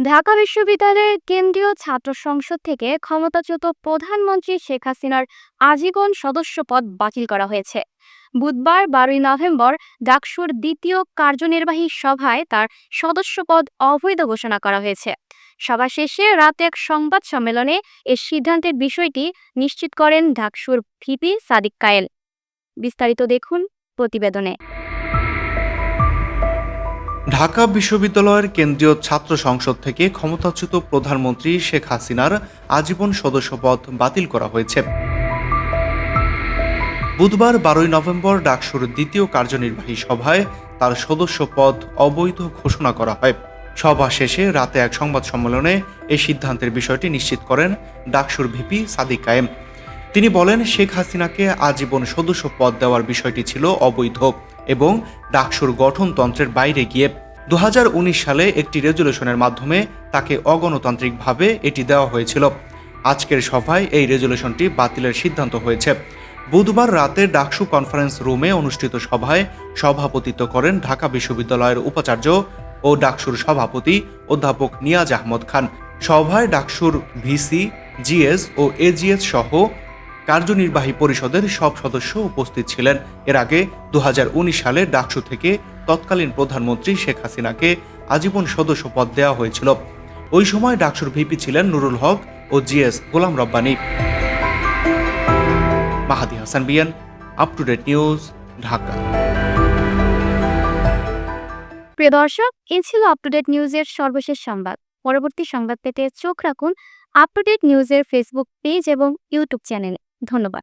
ঢাকা বিশ্ববিদ্যালয়ের কেন্দ্রীয় ছাত্র সংসদ থেকে ক্ষমতাচ্যুত প্রধানমন্ত্রী শেখ হাসিনার আজীবন সদস্য পদ বাতিল করা হয়েছে। বুধবার বারোই নভেম্বর ডাকসুর দ্বিতীয় কার্যনির্বাহী সভায় তার সদস্যপদ অবৈধ ঘোষণা করা হয়েছে। সভা শেষে রাত এক সংবাদ সম্মেলনে এ সিদ্ধান্তের বিষয়টি নিশ্চিত করেন ডাকসুর ভিপি সাদিক কায়েল। বিস্তারিত দেখুন প্রতিবেদনে। ঢাকা বিশ্ববিদ্যালয়ের কেন্দ্রীয় ছাত্র সংসদ থেকে ক্ষমতাচ্যুত প্রধানমন্ত্রী শেখ হাসিনার আজীবন সদস্যপদ বাতিল করা হয়েছে। বুধবার বারোই নভেম্বর ডাকসুর দ্বিতীয় কার্যনির্বাহী সভায় তার সদস্য পদ অবৈধ ঘোষণা করা হয়। সভা শেষে রাতে এক সংবাদ সম্মেলনে এই সিদ্ধান্তের বিষয়টি নিশ্চিত করেন ডাকসুর ভিপি সাদিক কায়েম। তিনি বলেন, শেখ হাসিনাকে আজীবন সদস্য পদ দেওয়ার বিষয়টি ছিল অবৈধ। এবং ডাকসুর গঠনতন্ত্রের বাইরে গিয়ে দুহাজার উনিশ সালে একটি রেজুলেশনের মাধ্যমে তাকে অগণতান্ত্রিকভাবে এটি দেওয়া হয়েছিল। আজকের সভায় এই রেজুলেশনটি বাতিলের সিদ্ধান্ত হয়েছে। বুধবার রাতে ডাকসু কনফারেন্স রুমে অনুষ্ঠিত সভায় সভাপতিত্ব করেন ঢাকা বিশ্ববিদ্যালয়ের উপাচার্য ও ডাকসুর সভাপতি অধ্যাপক নিয়াজ আহমদ খান। সভায় ডাকসুর ভিসি, জিএস ও এজিএস সহ কার্যনির্বাহী পরিষদের সব সদস্য উপস্থিত ছিলেন। এর আগে দু হাজার উনিশ সালে ডাকসু থেকে তৎকালীন প্রধানমন্ত্রী শেখ হাসিনাকে আজীবন সদস্য পদ দেওয়া হয়েছিল। ওই সময় ডাকসুর ভিপি ছিলেন নুরুল হক ও GS Golam Rabbani. Mahadi Hasan Biyan up to date news Dhaka. প্রিয় দর্শক এই ছিল আপ টু ডেট নিউজের সর্বশেষ সংবাদ। পরবর্তী সংবাদ পেতে চোখ রাখুন আপ টু ডেট নিউজের ফেসবুক পেজ এবং ইউটিউব চ্যানেলে ধন্যবাদ।